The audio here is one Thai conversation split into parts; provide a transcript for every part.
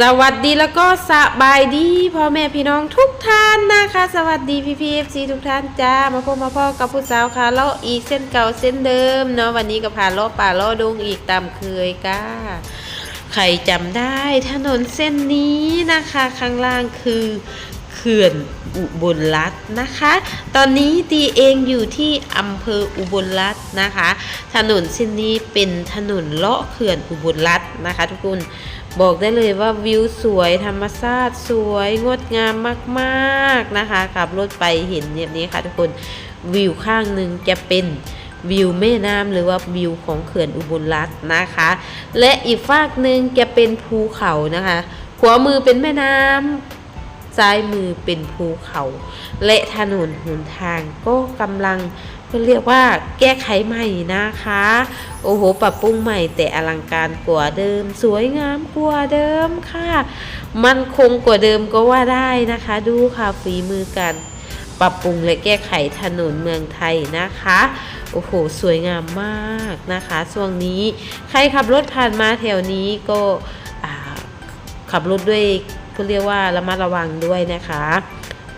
สวัสดีแล้วก็สบายดีพ่อแม่พี่น้องทุกท่านนะคะ สวัสดีพี่พีเอฟซีทุกท่านจ้ามาพบมาพ่อกับผู้สาวคาเลาะอีกเส้นเก่าเส้นเดิมเนาะวันนี้ก็ผ่านเลาะป่าเลาะดงอีกตามเคยก้าใครจำได้ถนนเส้นนี้นะคะ ข้างล่างคือ ขื่อนอุบลรัตน์นะคะ ตอนนี้ตีเองอยู่ที่อำเภออุบลรัตน์นะคะ ถนนเส้นนี้เป็นถนนเลาะเขื่อนอุบลรัตน์นะคะ ทุกคนบอกได้เลยว่าวิวสวยธรรมชาติสวยงดงามมากๆนะคะขับรถไปเห็นแบบนี้ค่ะทุกคนวิวข้างหนึ่งจะเป็นวิวแม่น้ำหรือว่าวิวของเขื่อนอุบลรัตน์นะคะ และอีกฝากหนึ่งจะเป็นภูเขานะคะขวามือเป็นแม่น้ำ ซ้ายมือเป็นภูเขา และถนนหนทางก็กำลังก็เรียกว่าแก้ไขใหม่นะคะ โอ้โห ปรับปรุงใหม่แต่อลังการกว่าเดิม สวยงามกว่าเดิมค่ะ มันคงกว่าเดิมก็ว่าได้นะคะ ดูค่ะฝีมือการปรับปรุงและแก้ไขถนนเมืองไทยนะคะ โอ้โห สวยงามมากนะคะ ช่วงนี้ใครขับรถผ่านมาแถวนี้ก็ขับรถด้วย ก็เรียกว่าระมัดระวังด้วยนะคะ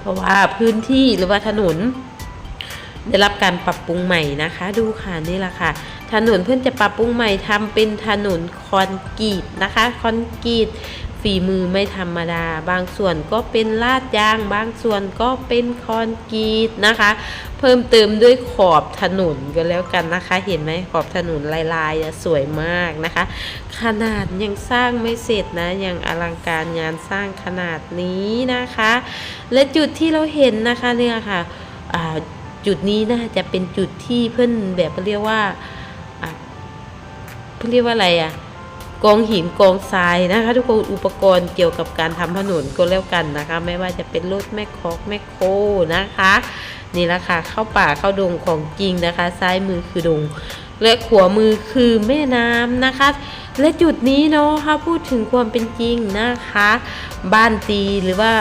เพราะว่าพื้นที่หรือว่าถนน ได้รับการปรับปรุงใหม่นะคะ ดูค่ะนี่แหละค่ะ ถนนเพื่อนจะปรับปรุงใหม่ทำเป็นถนนคอนกรีตนะคะคอนกรีต ฝีมือไม่ธรรมดา บางส่วนก็เป็นลาดยาง บางส่วนก็เป็นคอนกรีตนะคะ เพิ่มเติมด้วยขอบถนนก็แล้วกันนะคะ เห็นไหมขอบถนนลายๆสวยมากนะคะ ขนาดยังสร้างไม่เสร็จนะยังอลังการงานสร้างขนาดนี้นะคะ และจุดที่เราเห็นนะคะเนี่ยค่ะจุดนี้น่าจะเป็นจุดที่เพื่อนแบบเรียกว่าเพื่อนเรียกว่าอะไรอะ กองหินกองทรายนะคะ ทุกคนอุปกรณ์เกี่ยวกับการทำถนนก็แล้วกันนะคะ ไม่ว่าจะเป็นรถแมคคอกแมคโคนะคะนี่แหละค่ะเข้าป่าเข้าดงของจริงนะคะ ซ้ายมือคือดง และขวามือคือแม่น้ำนะคะ และจุดนี้เนาะค่ะพูดถึงความเป็นจริงนะคะ บ้านตีหรือว่า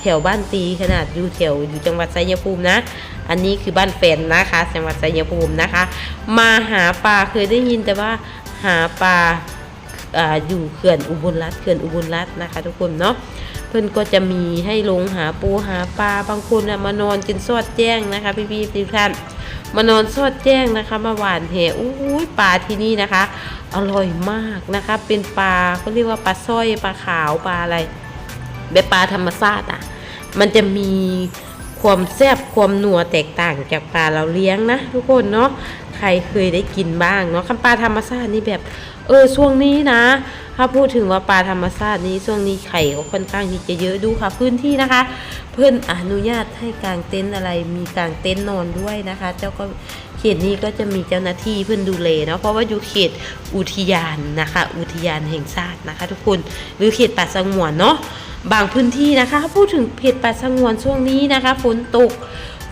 แถวบ้านตีขนาดอยู่แถวอยู่จังหวัดชัยภูมินะ อันนี้คือบ้านแฟนนะคะจังหวัดชัยภูมินะคะ มาหาปลาเคยได้ยินแต่ว่าหาปลา ออยู่เขื่อนอุบลรัตน์เขื่อนอุบลรัตน์นะคะ ทุกคนเนาะเพื่อนก็จะมีให้ลงหาปูหาปลาบางคนน่ะมานอนกินสอดแจ้งนะคะ พี่ๆทุกท่านมานอนสอดแจ้งนะคะ มาหวานแหอู้ยปลาที่นี่นะคะ อร่อยมากนะคะ เป็นปลาเขาเรียกว่าปลาสร้อยปลาขาวปลาอะไรแบบปลาธรรมชาติอะ มันจะมีความแซ่บความนัวแตกต่างจากปลาเราเลี้ยงนะ ทุกคนเนาะใครเคยได้กินบ้างเนาะคำปลาธรรมชาตินี่แบบ เออช่วงนี้นะ ถ้าพูดถึงว่าปลาธรรมชาตินี้ช่วงนี้ไข่ก็ค่อนข้างที่จะเยอะดูค่ะ พื้นที่นะคะ เพื่อนอนุญาตให้กางเต็นท์อะไร มีกางเต็นท์นอนด้วยนะคะ เจ้าก็เขตนี้ก็จะมีเจ้าหน้าที่เพื่อนดูแลเนาะเพราะว่าอยู่เขตอุทยานนะคะ อุทยานแห่งชาตินะคะ ทุกคนหรือเขตป่าสงวนเนาะบางพื้นที่นะคะพูดถึงเขตป่าสงวนช่วงนี้นะคะฝนตก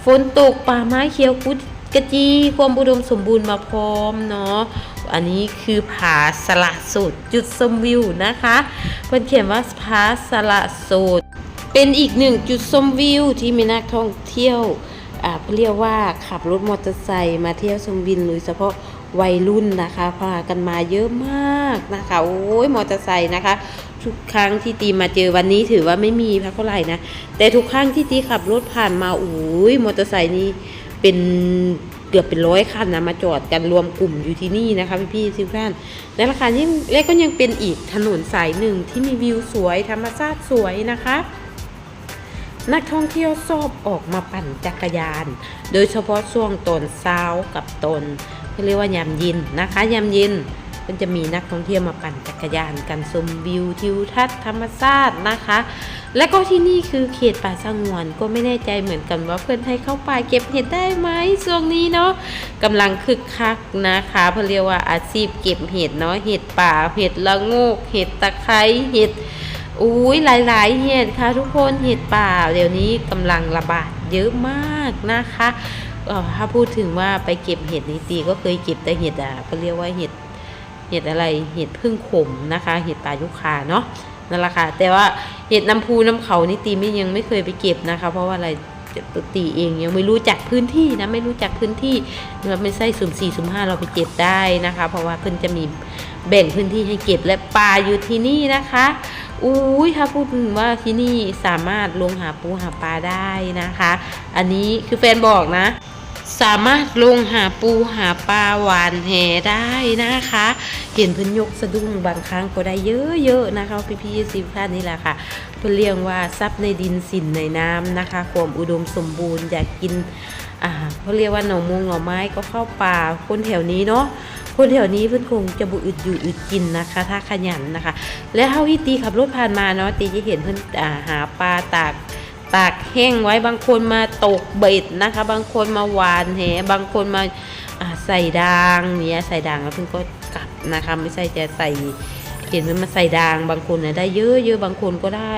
ฝนตกป่าไม้เขียวกุดกระจีความอุดมสมบูรณ์มาพร้อมเนาะ อันนี้คือผาสละโสูตรจุดชมวิวนะคะเพื่อนเขียนว่าผาสละโสูตรเป็นอีกหนึ่งจุดชมวิวที่มีนักท่องเที่ยวอ่าเรียกว่าขับรถมอเตอร์ไซค์มาเที่ยวชมวิวโดยเฉพาะวัยรุ่นนะคะพากันมาเยอะมากนะคะโอ้ยมอเตอร์ไซค์นะคะ ทุกครั้งที่ตีมาเจอวันนี้ถือว่าไม่มีพักเท่าไหร่นะแต่ทุกครั้งที่ตีขับรถผ่านมาโอ้ยมอเตอร์ไซค์นี้เป็น เกือบเป็นร้อยคันนะมาจอดกันรวมกลุ่มอยู่ที่นี่นะคะพี่พี่ๆทุกท่านราคายิ่งและก็ยังเป็นอีกถนนสายหนึ่งที่มีวิวสวยธรรมชาติสวยนะคะนักท่องเที่ยวชอบออกมาปั่นจักรยาน โดยเฉพาะช่วงตอนเช้ากับตอนเขาเรียกว่ายามเย็นนะคะยามเย็น มันจะมีนักท่องเที่ยวมาปั่นจักรยานกันชมวิวทิวทัศน์ธรรมชาตินะคะ และก็ที่นี่คือเขตป่าสงวนก็ไม่แน่ใจเหมือนกันว่าเพื่อนให้เข้าป่าเก็บเห็ดได้ไหมช่วงนี้เนาะกำลังคึกคักนะคะเพราะเรียกว่าอาชีพเก็บเห็ดเนาะเห็ดป่าเห็ดละงกเห็ดตะไคร้เห็ดอุ้ยหลาย ๆ เห็ดค่ะทุกคนเห็ดป่า เดี๋ยวนี้กำลังระบาดเยอะมากนะคะถ้าพูดถึงว่าไปเก็บเห็ดนี่ตีก็เคยเก็บแต่เห็ดอะเขาเรียกว่าเห็ด เห็ดอะไรเห็ดพึ่งขมนะคะ เห็ดป่ายุคาเนาะนั่นแหละค่ะแต่ว่าเห็ดน้ำพูน้ำเขานี่ตีไม่ยังไม่เคยไปเก็บนะคะ เพราะว่าอะไรตีเองยังไม่รู้จักพื้นที่นะไม่รู้จักพื้นที่เราไม่ใช่สุ่มสี่สุ่มห้าเราไปเก็บได้นะคะ เพราะว่าเพิ่นจะมีแบ่งพื้นที่ให้เก็บและป่าอยู่ที่นี่นะคะอุ้ยถ้าพูดถึงว่าที่นี่สามารถลงหาปูหาปลาได้นะคะ อันนี้คือแฟนบอกนะ สามารถลงหาปูหาปลาหวานแหได้นะคะ เห็นเพิ่นยกสะดุ้งบางครั้งก็ได้เยอะๆนะคะพี่ๆสิบท่านนี่แหละค่ะเพิ่นเรียกว่าทรัพย์ในดินสินในน้ำนะคะ ความอุดมสมบูรณ์อยากกินอ่าเขาเรียกว่าหน่อมงหน่อไม้ก็เข้าป่าคนแถวนี้เนาะคนแถวนี้เพิ่นคงจะบุอึดอยู่อึดกินนะคะ ถ้าขยันนะคะ และเฮาที่ตีขับรถผ่านมาเนาะตีจะเห็นเพิ่นอ่าหาปลาตาก ตากแห้งไว้บางคนมาตกเบ็ดนะคะ บางคนมาหวานแหบางคนมาใส่ดางเนี่ยใส่ดางแล้วเพิ่งก็กลับนะคะไม่ใช่จะใส่เห็นมันมาใส่ดางบางคนนะได้เยอะเยอะบางคนก็ได้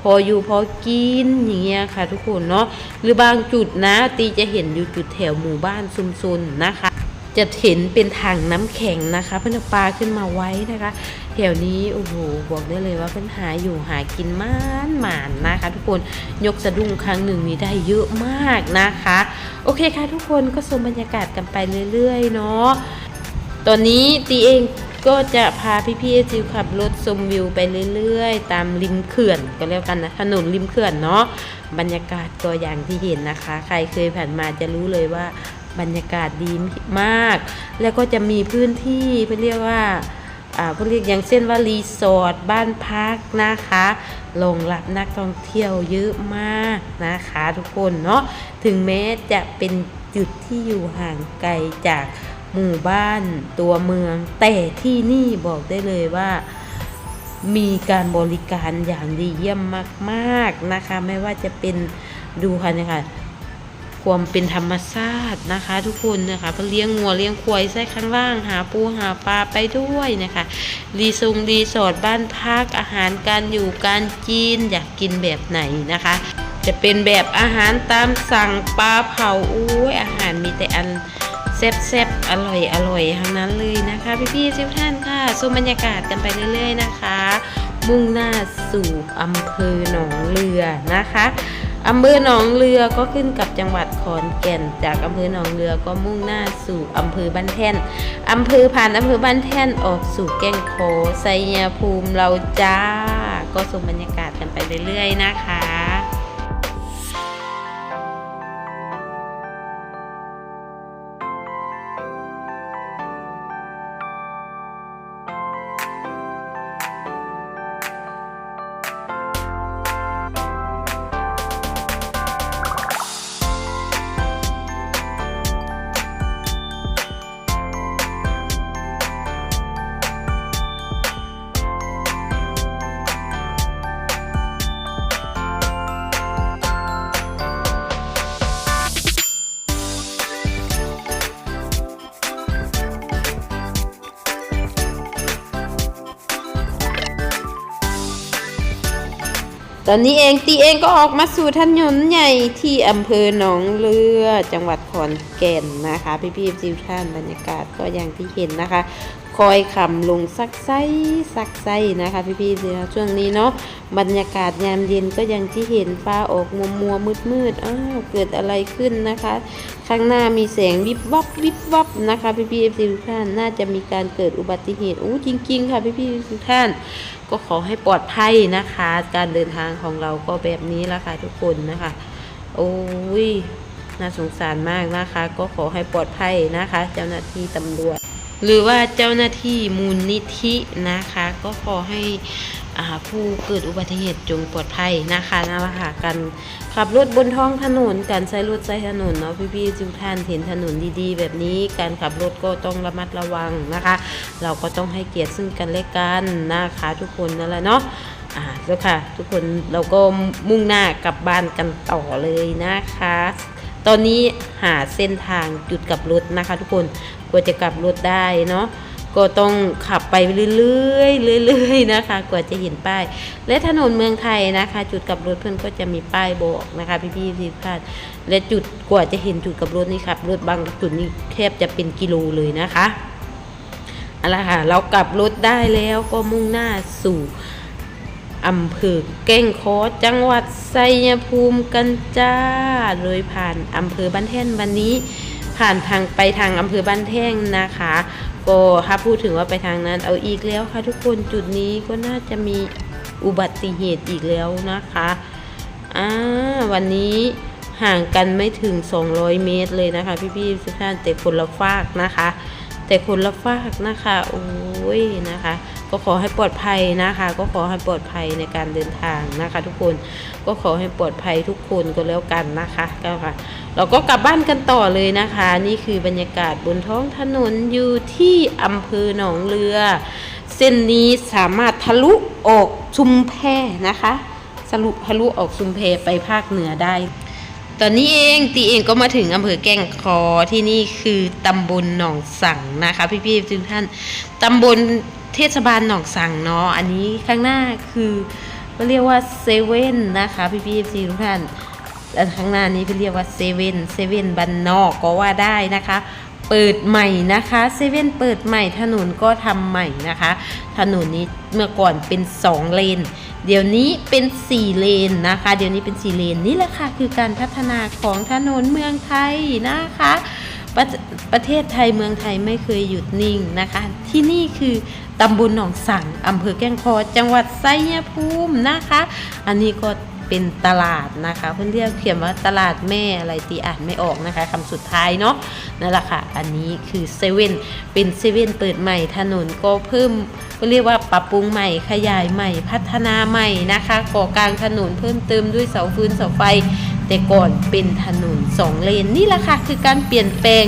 พออยู่พอกินอย่างเงี้ยค่ะ ทุกคนเนาะหรือบางจุดนะตีจะเห็นอยู่จุดแถวหมู่บ้านซุมซนนะคะ จะเห็นเป็นถังน้ำแข็งนะคะเพื่อนปลาขึ้นมาไว้นะคะ ถวนี้โอ้โหบอกได้เลยว่าเพื่นหาอยู่หากินมานหมานนะคะ ทุกคนยกสะดุ้งครั้งหนึ่งนี้ได้เยอะมากนะคะ โอเคค่ะทุกคนก็ชมบรรยากาศกันไปเรื่อยๆเนาะตอนนี้ตีเองก็จะพาพี่ๆจิวขับรถชมวิวไปเรื่อยๆ ตามริมเขื่อนก็แล้วกันนะถนนริมเขื่อนเนาะบรรยากาศก็อย่างที่เห็นนะคะ ใครเคยผ่านมาจะรู้เลยว่าบรรยากาศดีมาก แล้วก็จะมีพื้นที่เพื่อเรียกว่า อ่าเรียกอย่างเช่นว่ารีสอร์ทบ้านพักนะคะรองรับนักท่องเที่ยวเยอะมากนะคะทุกคนเนาะถึงแม้จะเป็นจุดที่อยู่ห่างไกลจากหมู่บ้านตัวเมือง แต่ที่นี่บอกได้เลยว่ามีการบริการอย่างดีเยี่ยมมาก ๆนะคะ ไม่ว่าจะเป็นดูค่ะเนี่ยค่ะ ความเป็นธรรมชาตินะคะ ทุกคนนะคะเพเลี้ยงงัวเลี้ยงควายใส่ข้างล่าง หาปูหาปลาไปด้วยนะคะรีซงรีสอร์ทบ้านพักอาหารการอยู่การกินอยากกินแบบไหนนะคะ จะเป็นแบบอาหารตามสั่งปลาเผาอุ้ยอาหารมีแต่อันแซ่บๆอร่อยอร่อยทั้งนั้นเลยนะคะพี่ๆทุกท่านค่ะชมบรรยากาศกันไปเรื่อย ๆ นะคะ มุ่งหน้าสู่อำเภอหนองเรือนะคะ อำเภอหนองเรือก็ขึ้นกับจังหวัดขอนแก่น จากอำเภอหนองเรือก็มุ่งหน้าสู่อำเภอบ้านแท่นอำเภอผ่านอำเภอบ้านแท่นออกสู่แก่งโคไซยภูมิเราจ้า ก็ชมบรรยากาศกันไปเรื่อยๆนะคะ ตอนนี้เองตีเองก็ออกมาสู่ถนนใหญ่ที่อำเภอหนองเรือจังหวัดขอนแก่นนะคะ พี่พี่จิวท่านบรรยากาศก็อย่างที่เห็นนะคะ คอยขำลงซักไซซักไซนะคะพี่พี่จิวช่วงนี้เนาะบรรยากาศยามเย็นก็ย่างที่เห็นฟ้าออกมัวมัวมืดมืดๆอ้าวเกิดอะไรขึ้นนะคะ ข้างหน้ามีแสงวิบวับวิบวับนะคะพี่พี่จิวท่านน่าจะมีการเกิดอุบัติเหตุอู้จริง ๆ ค่ะพี่พี่จิวท่าน ก็ขอให้ปลอดภัยนะคะ การเดินทางของเราก็แบบนี้ละค่ะทุกคนนะคะ โอ้ยน่าสงสารมากนะคะ ก็ขอให้ปลอดภัยนะคะ เจ้าหน้าที่ตำรวจ หรือว่าเจ้าหน้าที่มูลนิธินะคะ ก็ขอให้ผู้เกิดอุบัติเหตุจงปลอดภัยนะคะนั่นแหละค่ะการขับรถบนท้องถนนการใช้รถใช้ถนนเนาะพี่ๆทุกท่านเห็นถนนดีๆ แบบนี้การขับรถก็ต้องระมัดระวังนะคะ เราก็ต้องให้เกียรติซึ่งกันและกันนะคะทุกคนนั่นแหละเนาะอ่าแล้วค่ะ ทุกคนเราก็มุ่งหน้ากลับบ้านกันต่อเลยนะคะ ตอนนี้หาเส้นทางจุดกลับรถนะคะ ทุกคน กว่าจะกลับรถได้เนาะก็ต้องขับไปเรื่อยๆเรื่อยๆนะคะ กว่าจะเห็นป้าย และถนนเมืองไทยนะคะ จุดกลับรถเพื่อนก็จะมีป้ายบอกนะคะ พี่ๆที่ท่านและจุดกว่าจะเห็นจุดกลับรถนี่ครับรถบางจุดนี่แทบจะเป็นกิโลเลยนะคะเอาละค่ะเรากลับรถได้แล้วก็มุ่งหน้าสู่อำเภอแก้งคอจังหวัดไซยภูมิกันจ้า โดยผ่านอำเภอบ้านแท่นวันนี้ ผ่านทางไปทางอำเภอบ้านแท่งนะคะก็ถ้าพูดถึงว่าไปทางนั้นเอาอีกแล้วค่ะทุกคนจุดนี้ก็น่าจะมีอุบัติเหตุอีกแล้วนะคะอ่าวันนี้ห่างกันไม่ถึง 200 เมตรเลยนะคะ พี่ๆทุกท่านแต่คนละฝากนะคะ แต่คนละฝากนะคะโอ้ยนะคะ ก็ขอให้ปลอดภัยนะคะ ก็ขอให้ปลอดภัยในการเดินทางนะคะ ทุกคนก็ขอให้ปลอดภัยทุกคนก็แล้วกันนะคะก็ค่ะ เราก็กลับบ้านกันต่อเลยนะคะ นี่คือบรรยากาศบนท้องถนนอยู่ที่อำเภอหนองเรือ เส้นนี้สามารถทะลุออกชุมแพนะคะ สรุปทะลุออกชุมแพไปภาคเหนือได้ตอนนี้เองตีเองก็มาถึงอำเภอแก่งคอที่นี่คือตำบลหนองสังนะคะ พี่ๆทุกท่านตำบล เทศบาลหนองสังเนาะอันนี้ข้างหน้าคือเขาเรียกว่าเซเว่นนะคะพี่ๆทุกท่านและข้างหน้านี้เขาเรียกว่าเซเว่นเซเว่นบันนอกก็ว่าได้นะคะ เปิดใหม่นะคะเซเว่นเปิดใหม่ถนนก็ทำใหม่นะคะ ถนนนี้เมื่อก่อนเป็น 2 เลน เดี๋ยวนี้เป็น 4 เลนนะคะ เดี๋ยวนี้เป็น 4 เลนนี่แหละค่ะคือการพัฒนาของถนนเมืองไทยนะคะ ประเทศไทยเมืองไทยไม่เคยหยุดนิ่งนะคะ ที่นี่คือตำบลหนองสังอำเภอแก้งคอจังหวัดไซยภูมินะคะ อันนี้ก็เป็นตลาดนะคะเพื่อนเรียกเขียนว่าตลาดแม่อะไรตีอ่านไม่ออกนะคะคำสุดท้ายเนาะนั่นแหละค่ะ อันนี้คือเซเว่นเป็นเซเว่นเปิดใหม่ถนนก็เพิ่มก็เรียกว่าปรับปรุงใหม่ขยายใหม่พัฒนาใหม่นะคะก่อกลางถนนเพิ่มเติมด้วยเสาฟืนเสาไฟ แต่ก่อนเป็นถนนสองเลนนี่แหละค่ะคือการเปลี่ยนแปลง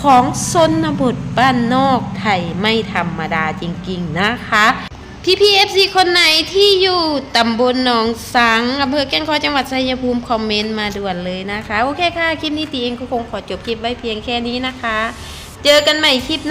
ของชนบทบ้านนอกไทยไม่ธรรมดาจริงๆนะคะพี่พีเอฟซีคนไหนที่อยู่ตำบลหนองสังอำเภอแก้งคอจังหวัดชัยภูมิคอมเมนต์มาด่วนเลยนะคะ โอเคค่ะ คลิปนี้ตีเองก็คงขอจบคลิปไว้เพียงแค่นี้นะคะ เจอกันใหม่คลิปหน้า